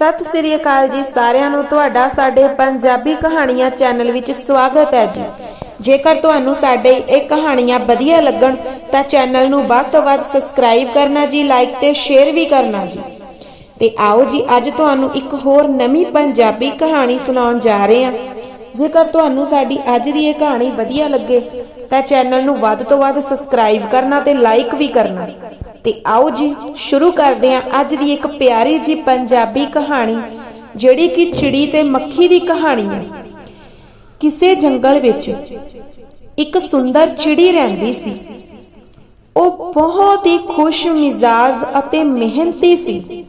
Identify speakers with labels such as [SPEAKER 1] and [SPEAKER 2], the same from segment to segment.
[SPEAKER 1] ਸਤਿ ਸ੍ਰੀ ਅਕਾਲ ਜੀ ਸਾਰਿਆਂ ਨੂੰ, ਤੁਹਾਡਾ ਸਾਡੇ ਪੰਜਾਬੀ ਕਹਾਣੀਆਂ ਚੈਨਲ ਵਿੱਚ ਸਵਾਗਤ ਹੈ ਜੀ। ਜੇਕਰ ਤੁਹਾਨੂੰ ਸਾਡੇ ਇਹ ਕਹਾਣੀਆਂ ਵਧੀਆ ਲੱਗਣ, ਤਾਂ ਚੈਨਲ ਨੂੰ ਵੱਧ ਤੋਂ ਵੱਧ ਸਬਸਕ੍ਰਾਈਬ ਕਰਨਾ ਜੀ, ਲਾਈਕ ਤੇ ਸ਼ੇਅਰ ਵੀ ਕਰਨਾ ਜੀ। ਤੇ ਆਓ ਜੀ, ਅੱਜ ਤੁਹਾਨੂੰ ਇੱਕ ਹੋਰ ਨਵੀਂ ਪੰਜਾਬੀ ਕਹਾਣੀ ਸੁਣਾਉਣ ਜਾ ਰਹੇ ਹਾਂ। ਜੇਕਰ ਤੁਹਾਨੂੰ ਸਾਡੀ ਅੱਜ ਦੀ ਇਹ ਕਹਾਣੀ ਵਧੀਆ ਲੱਗੇ, ਤਾਂ ਚੈਨਲ ਨੂੰ ਵੱਧ ਤੋਂ ਵੱਧ ਸਬਸਕ੍ਰਾਈਬ ਕਰਨਾ ਤੇ ਲਾਈਕ ਵੀ ਕਰਨਾ। ਤੇ ਆਓ ਜੀ, ਸ਼ੁਰੂ ਕਰਦੇ ਹਾਂ ਅੱਜ ਦੀ ਇੱਕ ਪਿਆਰੀ ਜੀ ਪੰਜਾਬੀ ਕਹਾਣੀ, ਜਿਹੜੀ ਕਿ ਚਿੜੀ ਤੇ ਮੱਖੀ ਦੀ ਕਹਾਣੀ ਹੈ। ਕਿਸੇ ਜੰਗਲ ਵਿੱਚ ਇੱਕ ਸੁੰਦਰ ਚਿੜੀ ਰਹਿੰਦੀ ਸੀ। ਉਹ ਬਹੁਤ ਹੀ ਖੁਸ਼ ਮਿਜ਼ਾਜ ਅਤੇ ਮਿਹਨਤੀ ਸੀ।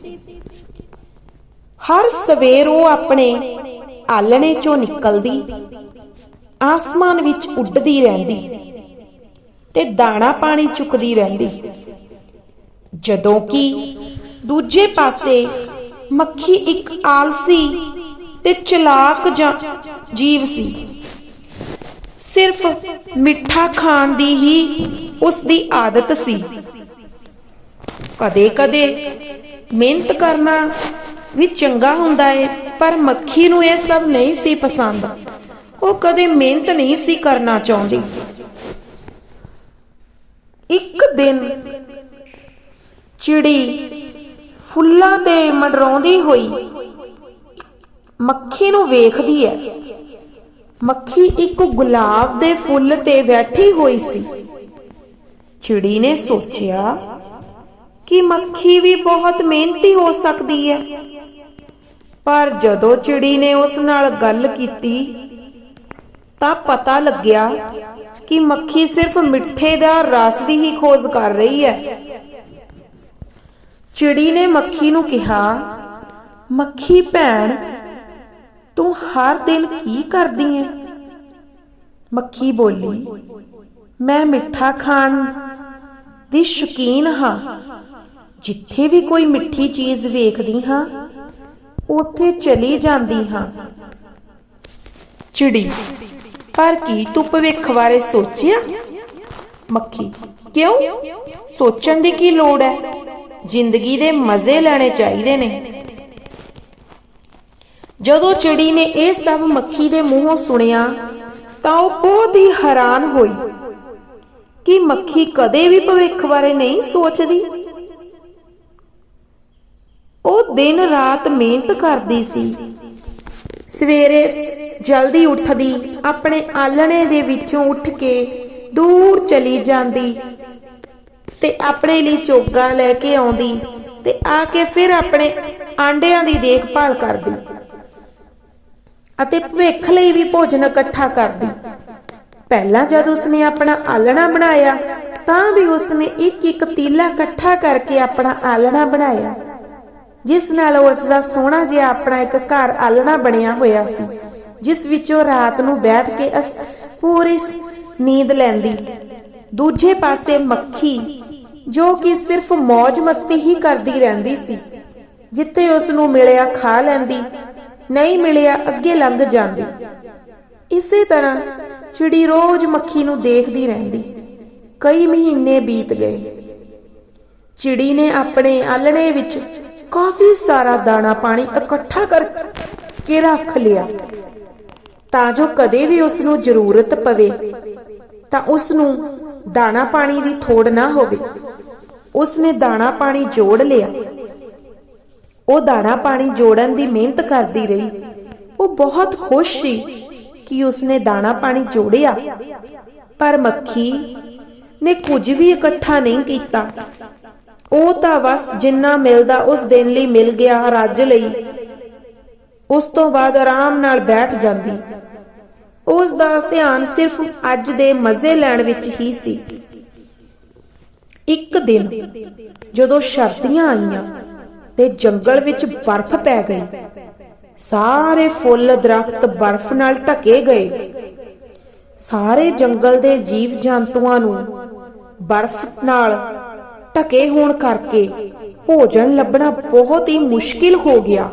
[SPEAKER 1] ਹਰ ਸਵੇਰ ਉਹ ਆਪਣੇ ਆਲਣੇ ਚੋਂ ਨਿਕਲਦੀ, ਆਸਮਾਨ ਵਿੱਚ ਉੱਡਦੀ ਰਹਿੰਦੀ ਤੇ ਦਾਣਾ ਪਾਣੀ ਚੁੱਕਦੀ ਰਹਿੰਦੀ। ਜਦੋਂ ਕਿ ਦੂਜੇ ਪਾਸੇ ਮੱਖੀ ਇੱਕ ਆਲਸੀ ਤੇ ਚਲਾਕ ਜੀਵ ਸੀ। ਸਿਰਫ ਮਿੱਠਾ ਖਾਣ ਦੀ ਹੀ ਉਸ ਦੀ ਆਦਤ ਸੀ। ਕਦੇ-ਕਦੇ ਮਿਹਨਤ ਕਰਨਾ ਵੀ ਚੰਗਾ ਹੁੰਦਾ ਏ, ਪਰ ਮੱਖੀ ਨੂੰ ਇਹ ਸਭ ਨਹੀਂ ਸੀ ਪਸੰਦ। ਉਹ ਕਦੇ ਮਿਹਨਤ ਨਹੀਂ ਸੀ ਕਰਨਾ ਚਾਹੁੰਦੀ। ਇੱਕ ਦਿਨ ਚਿੜੀ ਫੁੱਲਾਂ ਤੇ ਮਡਰਾਉਂਦੀ ਹੋਈ ਮੱਖੀ ਨੂੰ ਵੇਖਦੀ ਹੈ ਮੱਖੀ ਇੱਕ ਗੁਲਾਬ ਦੇ ਫੁੱਲ ਤੇ ਬੈਠੀ ਹੋਈ ਸੀ। ਚਿੜੀ ਨੇ ਸੋਚਿਆ ਕਿ ਮੱਖੀ ਵੀ ਬਹੁਤ ਮਿਹਨਤੀ ਹੋ ਸਕਦੀ ਹੈ ਪਰ ਜਦੋਂ ਚਿੜੀ ਨੇ ਉਸ ਨਾਲ ਗੱਲ ਕੀਤੀ, ਤਾਂ ਪਤਾ ਲੱਗਿਆ ਕਿ ਮੱਖੀ ਸਿਰਫ ਮਿੱਠੇ ਦਾ ਰਸ ਦੀ ਹੀ ਖੋਜ ਕਰ ਰਹੀ ਹੈ ਚਿੜੀ ਨੇ ਮੱਖੀ ਨੂੰ ਕਿਹਾ, ਮੱਖੀ ਭੈਣ, ਤੂੰ ਹਰ ਦਿਨ ਕੀ ਕਰਦੀ ਹੈ ਮੱਖੀ ਬੋਲੀ, ਮੈਂ ਮਿੱਠਾ ਖਾਣ ਦੀ ਸ਼ੌਕੀਨ ਹਾਂ। ਜਿੱਥੇ ਵੀ ਕੋਈ ਮਿੱਠੀ ਚੀਜ਼ ਵੇਖਦੀ ਹਾਂ, ਉੱਥੇ ਚਲੀ ਜਾਂਦੀ ਹਾਂ। ਚਿੜੀ, ਪਰ ਕੀ ਤੂੰ ਭਵਿੱਖ ਬਾਰੇ ਸੋਚਿਆ? ਮੱਖੀ, ਕਿਉਂ? ਸੋਚਣ ਦੀ ਕੀ ਲੋੜ ਹੈ? ਜ਼ਿੰਦਗੀ ਦੇ ਮਜ਼ੇ ਲੈਣੇ ਚਾਹੀਦੇ ਨੇ। ਜਦੋਂ ਚਿੜੀ ਨੇ ਇਹ ਸਭ ਮੱਖੀ ਦੇ ਮੂੰਹੋਂ ਸੁਣਿਆ, ਤਾਂ ਉਹ ਬਹੁਤ ਹੀ ਹੈਰਾਨ ਹੋਈ ਕਿ ਮੱਖੀ ਕਦੇ ਵੀ ਭਵਿੱਖ ਬਾਰੇ ਨਹੀਂ ਸੋਚਦੀ। ਉਹ ਦਿਨ ਰਾਤ ਮਿਹਨਤ ਕਰਦੀ ਸੀ। ਸਵੇਰੇ ਜਲਦੀ ਉੱਠਦੀ, ਆਪਣੇ ਆਲਣੇ ਦੇ ਵਿੱਚੋਂ ਉੱਠ ਕੇ ਦੂਰ ਚਲੀ ਜਾਂਦੀ। ਤੇ ਆਪਣੇ ਲਈ ਚੋਗਾ ਲੈ ਕੇ ਆਉਂਦੀ ਤੇ ਆ ਕੇ ਫਿਰ ਆਪਣੇ ਆਂਡਿਆਂ ਦੀ ਦੇਖਭਾਲ ਕਰਦੀ ਅਤੇ ਭਵਿੱਖ ਲਈ ਵੀ ਭੋਜਨ ਇਕੱਠਾ ਕਰਦੀ। ਪਹਿਲਾਂ ਜਦ ਉਸਨੇ ਆਪਣਾ ਆਲਣਾ ਬਣਾਇਆ, ਤਾਂ ਵੀ ਉਸਨੇ ਇੱਕ ਇੱਕ ਤੀਲਾ ਇਕੱਠਾ ਕਰਕੇ ਆਪਣਾ ਆਲਣਾ ਬਣਾਇਆ, ਜਿਸ ਨਾਲ ਉਸ ਦਾ ਸੋਹਣਾ ਜਿਹਾ ਆਪਣਾ ਇੱਕ ਘਰ ਆਲਣਾ ਬਣਿਆ ਹੋਇਆ ਸੀ, ਜਿਸ ਵਿੱਚ ਉਹ ਰਾਤ ਨੂੰ ਬੈਠ ਕੇ ਪੂਰੀ ਨੀਂਦ ਲੈਂਦੀ। ਦੂਜੇ ਪਾਸੇ ਮੱਖੀ ਜੋ ਕਿ ਸਿਰਫ ਮौज ਮਸਤੀ ਹੀ ਕਰਦੀ ਰਹਿੰਦੀ ਸੀ। ਜਿੱਥੇ ਉਸ ਨੂੰ ਮਿਲਿਆ ਖਾ ਲੈਂਦੀ, ਨਹੀਂ ਮਿਲਿਆ ਅੱਗੇ ਲੰਘ ਜਾਂਦੀ। ਇਸੇ ਤਰ੍ਹਾਂ ਚਿੜੀ ਰੋਜ਼ ਮੱਖੀ ਨੂੰ ਦੇਖਦੀ ਰਹਿੰਦੀ। ਕਈ ਮਹੀਨੇ ਬੀਤ ਗਏ। ਚਿੜੀ ਨੇ ਆਪਣੇ ਆਲਣੇ ਵਿੱਚ ਕਾਫੀ ਸਾਰਾ ਦਾਣਾ ਪਾਣੀ ਇਕੱਠਾ ਕਰਕੇ ਰੱਖ ਲਿਆ। ਤਾਂ ਜੋ ਕਦੇ ਵੀ ਉਸ ਨੂੰ ਜ਼ਰੂਰਤ ਪਵੇ, ਤਾਂ ਉਸ ਨੂੰ ਦਾਣਾ ਪਾਣੀ ਦੀ ਥੋੜ ਨਾ ਹੋਵੇ। ਉਸ ਨੇ ਦਾਣਾ ਪਾਣੀ ਜੋੜ ਲਿਆ। ਉਹ ਦਾਣਾ ਪਾਣੀ ਜੋੜਨ ਦੀ ਮਿਹਨਤ ਕਰਦੀ ਰਹੀ। ਉਹ ਬਹੁਤ ਖੁਸ਼ ਸੀ ਕਿ ਉਸਨੇ ਦਾਣਾ ਪਾਣੀ ਜੋੜਿਆ। ਪਰ ਮੱਖੀ ਨੇ ਕੁਝ ਵੀ ਇਕੱਠਾ ਨਹੀਂ ਕੀਤਾ। ਉਹ ਤਾਂ ਬਸ ਜਿੰਨਾ ਮਿਲਦਾ ਉਸ ਦਿਨ ਲਈ ਮਿਲ ਗਿਆ ਰੱਜ ਲਈ। ਉਸ ਤੋਂ ਬਾਅਦ ਆਰਾਮ ਨਾਲ ਬੈਠ ਜਾਂਦੀ। ਉਸ ਦਾ ਧਿਆਨ ਸਿਰਫ ਅੱਜ ਦੇ ਮਜ਼ੇ ਲੈਣ ਵਿੱਚ ਹੀ ਸੀ। ਇੱਕ ਦਿਨ ਜਦੋਂ ਸਰਦੀਆਂ ਆਈਆਂ ਤੇ ਜੰਗਲ ਵਿੱਚ ਬਰਫ਼ ਪੈ ਗਈ, ਸਾਰੇ ਫੁੱਲ ਦਰਖਤ ਬਰਫ਼ ਨਾਲ ਢਕੇ ਗਏ। ਸਾਰੇ ਜੰਗਲ ਦੇ ਜੀਵ ਜੰਤੂਆਂ ਨੂੰ ਬਰਫ਼ ਨਾਲ ਢਕੇ ਹੋਣ ਕਰਕੇ ਭੋਜਨ ਲੱਭਣਾ ਬਹੁਤ ਹੀ ਮੁਸ਼ਕਿਲ ਹੋ ਗਿਆ।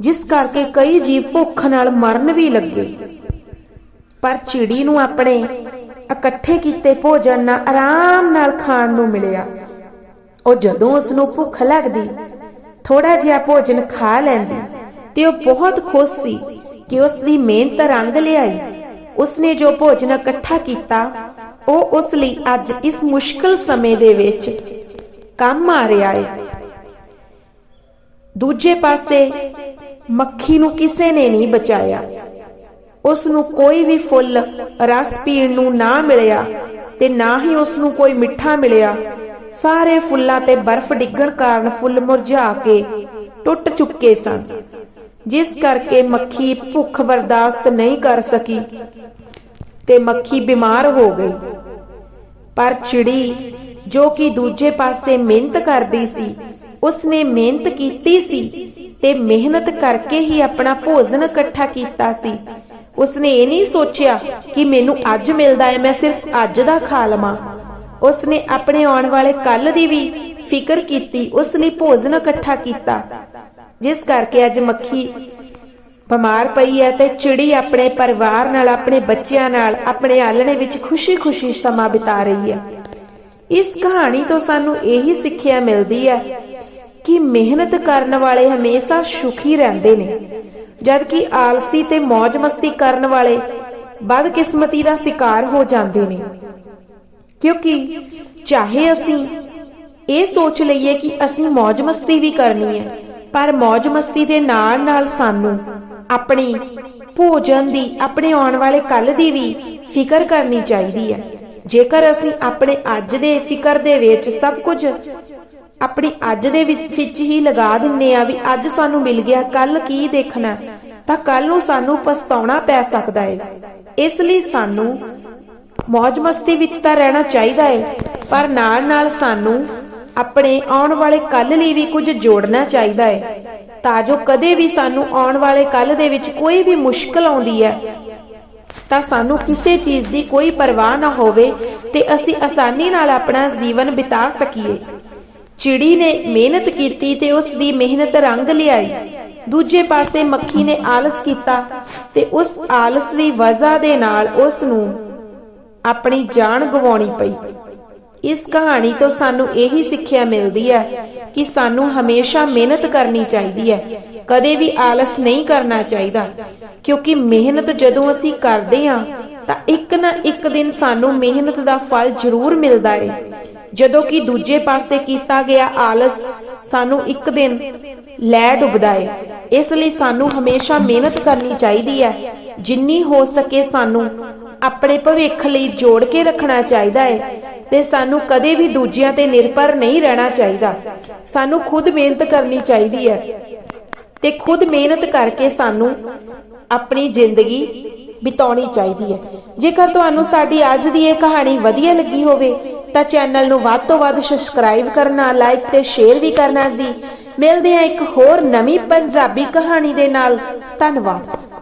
[SPEAKER 1] ਜਿਸ ਕਰਕੇ ਕਈ ਜੀਵ ਭੁੱਖ ਨਾਲ ਮਰਨ ਵੀ ਲੱਗੇ। ਪਰ ਚਿੜੀ ਨੂੰ ਆਪਣੇ ਇਕੱਠੇ ਕੀਤੇ ਭੋਜਨ ਨਾਲ ਆਰਾਮ ਨਾਲ ਖਾਣ ਨੂੰ ਮਿਲਿਆ। ਉਹ ਜਦੋਂ ਉਸ ਨੂੰ ਭੁੱਖ ਲੱਗਦੀ ਥੋੜਾ ਜਿਹਾ ਭੋਜਨ ਖਾ ਲੈਂਦੀ ਤੇ ਉਹ ਬਹੁਤ ਖੁਸ਼ ਸੀ ਕਿ ਉਸ ਦੀ ਮਿਹਨਤ ਰੰਗ ਲਿਆਈ। ਉਸਨੇ ਜੋ ਭੋਜਨ ਇਕੱਠਾ ਕੀਤਾ, ਉਹ ਉਸ ਲਈ ਅੱਜ ਇਸ ਮੁਸ਼ਕਲ ਸਮੇਂ ਦੇ ਵਿੱਚ ਕੰਮ ਆ ਰਿਹਾ ਹੈ ਦੂਜੇ ਪਾਸੇ ਮੱਖੀ ਨੂੰ ਕਿਸੇ ਨੇ ਨਹੀਂ ਬਚਾਇਆ। ਉਸ ਨੂੰ ਕੋਈ ਵੀ ਫੁੱਲ, ਰਸ ਪੀਣ ਨੂੰ ਨਾ ਮਿਲਿਆ ਤੇ ਨਾ ਹੀ ਉਸ ਨੂੰ ਕੋਈ ਮਿੱਠਾ ਮਿਲਿਆ। ਸਾਰੇ ਫੁੱਲਾਂ ਤੇ ਬਰਫ਼ ਡਿੱਗਣ ਕਾਰਨ ਫੁੱਲ ਮੁਰਝਾ ਕੇ ਟੁੱਟ ਚੁੱਕੇ ਸਨ। ਜਿਸ ਕਰਕੇ ਮੱਖੀ ਭੁੱਖ ਬਰਦਾਸ਼ਤ ਨਹੀਂ ਕਰ ਸਕੀ ਤੇ ਮੱਖੀ ਬਿਮਾਰ ਹੋ ਗਈ। ਪਰ ਚਿੜੀ, ਜੋ ਕਿ ਦੂਜੇ ਪਾਸੇ ਮਿਹਨਤ ਕਰਦੀ ਸੀ, ਉਸਨੇ ਮਿਹਨਤ ਕੀਤੀ ਸੀ ਤੇ ਮਿਹਨਤ ਕਰਕੇ ਹੀ ਆਪਣਾ ਭੋਜਨ ਇਕੱਠਾ ਕੀਤਾ ਸੀ। ਉਸਨੇ ਇਹ ਨਹੀਂ ਸੋਚਿਆ ਕਿ ਮੈਨੂੰ ਅੱਜ ਮਿਲਦਾ ਹੈ, ਮੈਂ ਸਿਰਫ ਅੱਜ ਦਾ ਖਾ ਲਵਾਂ। ਉਸਨੇ ਆਪਣੇ ਆਉਣ ਵਾਲੇ ਕੱਲ ਦੀ ਵੀ ਫਿਕਰ ਕੀਤੀ ਉਸ ਭੋਜਨ ਇਕੱਠਾ ਕੀਤਾ। ਜਿਸ ਕਰਕੇ ਅੱਜ ਮੱਖੀ ਬਿਮਾਰ ਪਈ ਹੈ ਤੇ ਚਿੜੀ ਆਪਣੇ ਪਰਿਵਾਰ ਨਾਲ, ਆਪਣੇ ਬੱਚਿਆਂ ਨਾਲ, ਆਪਣੇ ਆਲਣੇ ਵਿੱਚ ਖੁਸ਼ੀ-ਖੁਸ਼ੀ ਸਮਾਂ ਬਿਤਾ ਰਹੀ ਹੈ। ਇਸ ਕਹਾਣੀ ਤੋਂ ਸਾਨੂੰ ਇਹੀ ਸਿੱਖਿਆ ਮਿਲਦੀ ਹੈ ਕਿ ਮਿਹਨਤ ਕਰਨ ਵਾਲੇ ਹਮੇਸ਼ਾ ਸੁਖੀ ਰਹਿੰਦੇ ਨੇ। ਜਦਕਿ ਆਲਸੀ ਤੇ ਮौज-ਮਸਤੀ ਕਰਨ ਵਾਲੇ ਬਦਕਿਸਮਤੀ ਦਾ ਸ਼ਿਕਾਰ ਹੋ ਜਾਂਦੇ ਨੇ। ਕਿਉਂਕਿ ਚਾਹੇ ਅਸੀਂ ਇਹ ਸੋਚ ਲਈਏ ਕਿ ਅਸੀਂ ਮौज-ਮਸਤੀ ਵੀ ਕਰਨੀ ਹੈ, ਪਰ ਮौज-ਮਸਤੀ ਦੇ ਨਾਲ-ਨਾਲ ਸਾਨੂੰ ਆਪਣੀ ਭੋਜਨ ਦੀ, ਆਪਣੇ ਆਉਣ ਵਾਲੇ ਕੱਲ ਦੀ ਵੀ ਫਿਕਰ ਕਰਨੀ ਚਾਹੀਦੀ ਹੈ। ਜੇਕਰ ਅਸੀਂ ਆਪਣੇ ਅੱਜ ਦੇ ਫਿਕਰ ਦੇ ਵਿੱਚ ਸਭ ਕੁਝ ਆਪਣੀ ਅੱਜ ਦੇ ਵਿੱਚ ਹੀ ਲਗਾ ਦਿੰਨੇ ਆ ਵੀ ਅੱਜ ਸਾਨੂੰ ਮਿਲ ਗਿਆ ਕੱਲ ਕੀ ਦੇਖਣਾ ਤਾਂ ਕੱਲ ਨੂੰ ਸਾਨੂੰ ਪਛਤਾਉਣਾ ਪੈ ਸਕਦਾ ਹੈ ਇਸ ਲਈ ਸਾਨੂੰ ਮौज ਮਸਤੀ ਵਿੱਚ ਤਾਂ ਰਹਿਣਾ ਚਾਹੀਦਾ ਹੈ ਪਰ ਨਾਲ ਨਾਲ ਸਾਨੂੰ ਆਪਣੇ ਆਉਣ ਵਾਲੇ ਕੱਲ ਲਈ ਵੀ ਕੁਝ ਜੋੜਨਾ ਚਾਹੀਦਾ ਹੈ ਤਾਂ ਜੋ ਕਦੇ ਵੀ ਸਾਨੂੰ ਆਉਣ ਵਾਲੇ ਕੱਲ ਦੇ ਵਿੱਚ ਕੋਈ ਵੀ ਮੁਸ਼ਕਲ ਆਉਂਦੀ ਹੈ ਤਾਂ ਸਾਨੂੰ ਕਿਸੇ ਚੀਜ਼ ਦੀ ਕੋਈ ਪਰਵਾਹ ਨਾ ਹੋਵੇ ਤੇ ਅਸੀਂ ਆਸਾਨੀ ਨਾਲ ਆਪਣਾ ਜੀਵਨ ਬਿਤਾ ਸਕੀਏ। ਚਿੜੀ ਨੇ ਮਿਹਨਤ ਕੀਤੀ ਤੇ ਉਸ ਦੀ ਮਿਹਨਤ ਰੰਗ ਲਿਆਈ। ਦੂਜੇ ਪਾਸੇ ਮੱਖੀ ਨੇ ਆਲਸ ਕੀਤਾ ਤੇ ਉਸ ਆਲਸ ਦੀ ਵਜ੍ਹਾ ਦੇ ਨਾਲ ਉਸ ਨੂੰ ਆਪਣੀ ਜਾਨ ਗਵਾਉਣੀ ਪਈ। ਇਸ ਕਹਾਣੀ ਤੋਂ ਸਾਨੂੰ ਇਹੀ ਸਿੱਖਿਆ ਮਿਲਦੀ ਹੈ ਕਿ ਸਾਨੂੰ ਹਮੇਸ਼ਾ ਮਿਹਨਤ ਕਰਨੀ ਚਾਹੀਦੀ ਹੈ। ਕਦੇ ਵੀ ਆਲਸ ਨਹੀਂ ਕਰਨਾ ਚਾਹੀਦਾ, ਕਿਉਂਕਿ ਮਿਹਨਤ ਜਦੋਂ ਅਸੀਂ ਕਰਦੇ ਹਾਂ, ਤਾਂ ਇੱਕ ਨਾ ਇੱਕ ਦਿਨ ਸਾਨੂੰ ਮਿਹਨਤ ਦਾ ਫਲ ਜ਼ਰੂਰ ਮਿਲਦਾ ਹੈ ਜਦੋਂ ਕਿ ਦੂਜੇ ਪਾਸੇ ਕੀਤਾ ਗਿਆ ਆਲਸ ਸਾਨੂੰ ਇੱਕ ਦਿਨ ਲੈ ਡੁੱਬਦਾ ਹੈ ਇਸ ਲਈ ਸਾਨੂੰ ਹਮੇਸ਼ਾ ਮਿਹਨਤ ਕਰਨੀ ਚਾਹੀਦੀ ਹੈ। ਜਿੰਨੀ ਹੋ ਸਕੇ ਸਾਨੂੰ ਆਪਣੇ ਭਵਿੱਖ ਲਈ ਜੋੜ ਕੇ ਰੱਖਣਾ ਚਾਹੀਦਾ ਹੈ ਤੇ ਸਾਨੂੰ ਕਦੇ ਵੀ ਦੂਜਿਆਂ ਤੇ ਨਿਰਭਰ ਨਹੀਂ ਰਹਿਣਾ ਚਾਹੀਦਾ। ਸਾਨੂੰ ਖੁਦ ਮਿਹਨਤ ਕਰਨੀ ਚਾਹੀਦੀ ਹੈ ਤੇ ਖੁਦ ਮਿਹਨਤ ਕਰਕੇ ਸਾਨੂੰ ਆਪਣੀ ਜ਼ਿੰਦਗੀ ਬਿਤਾਉਣੀ ਚਾਹੀਦੀ ਹੈ। ਜੇਕਰ ਤੁਹਾਨੂੰ ਸਾਡੀ ਅੱਜ ਦੀ ਇਹ ਕਹਾਣੀ ਵਧੀਆ ਲੱਗੀ ਹੋਵੇ, ਤਾਂ ਚੈਨਲ ਨੂੰ ਵੱਧ ਤੋਂ ਵੱਧ ਸਬਸਕ੍ਰਾਈਬ ਕਰਨਾ ਲਾਈਕ ਤੇ ਸ਼ੇਅਰ ਵੀ ਕਰਨਾ ਜੀ। ਮਿਲਦੇ ਹਾਂ ਇੱਕ ਹੋਰ ਨਵੀਂ ਪੰਜਾਬੀ ਕਹਾਣੀ ਦੇ ਨਾਲ। ਧੰਨਵਾਦ।